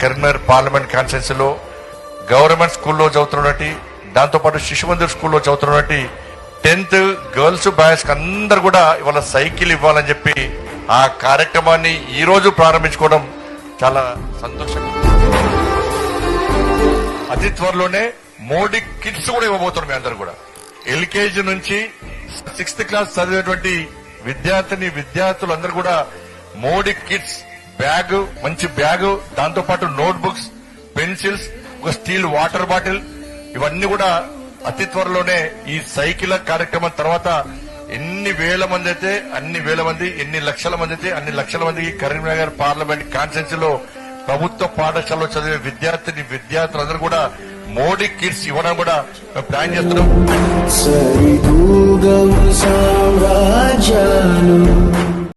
Karimnagar parliament కాన్స్టిట్యున్సీలో government స్కూల్లో చదువుతున్నటువంటి దాంతోపాటు శిశు మందిర్ స్కూల్లో చదువుతున్నటువంటి టెన్త్ గర్ల్స్ బాయ్స్ అందరు కూడా ఇవాళ సైకిల్ ఇవ్వాలని చెప్పి ఆ కార్యక్రమాన్ని ఈ రోజు ప్రారంభించుకోవడం చాలా సంతోషంగా అతి త్వరలోనే మోడీ కిట్స్ కూడా ఇవ్వబోతున్నారు మీ అందరు కూడా. ఎల్కేజీ నుంచి సిక్స్త్ క్లాస్ చదివేటువంటి విద్యార్థిని విద్యార్థులందరూ కూడా మోడీ కిట్స్ బ్యాగ్ మంచి బ్యాగ్ దాంతో పాటు నోట్ బుక్స్ పెన్సిల్స్ ఒక స్టీల్ వాటర్ బాటిల్ ఇవన్నీ కూడా అతి త్వరలోనే ఈ సైకిల్ కార్యక్రమం తర్వాత ఎన్ని వేల మంది అయితే అన్ని వేల మంది ఎన్ని లక్షల మంది అయితే అన్ని లక్షల మందికి కరీంనగర్ పార్లమెంట్ కాన్స్టిట్యున్సీలో ప్రభుత్వ పాఠశాలలో చదివే విద్యార్థిని విద్యార్థులందరూ కూడా మోడీ కిట్స్ ఇవ్వడం కూడా ప్లాన్ చేస్తున్నాం.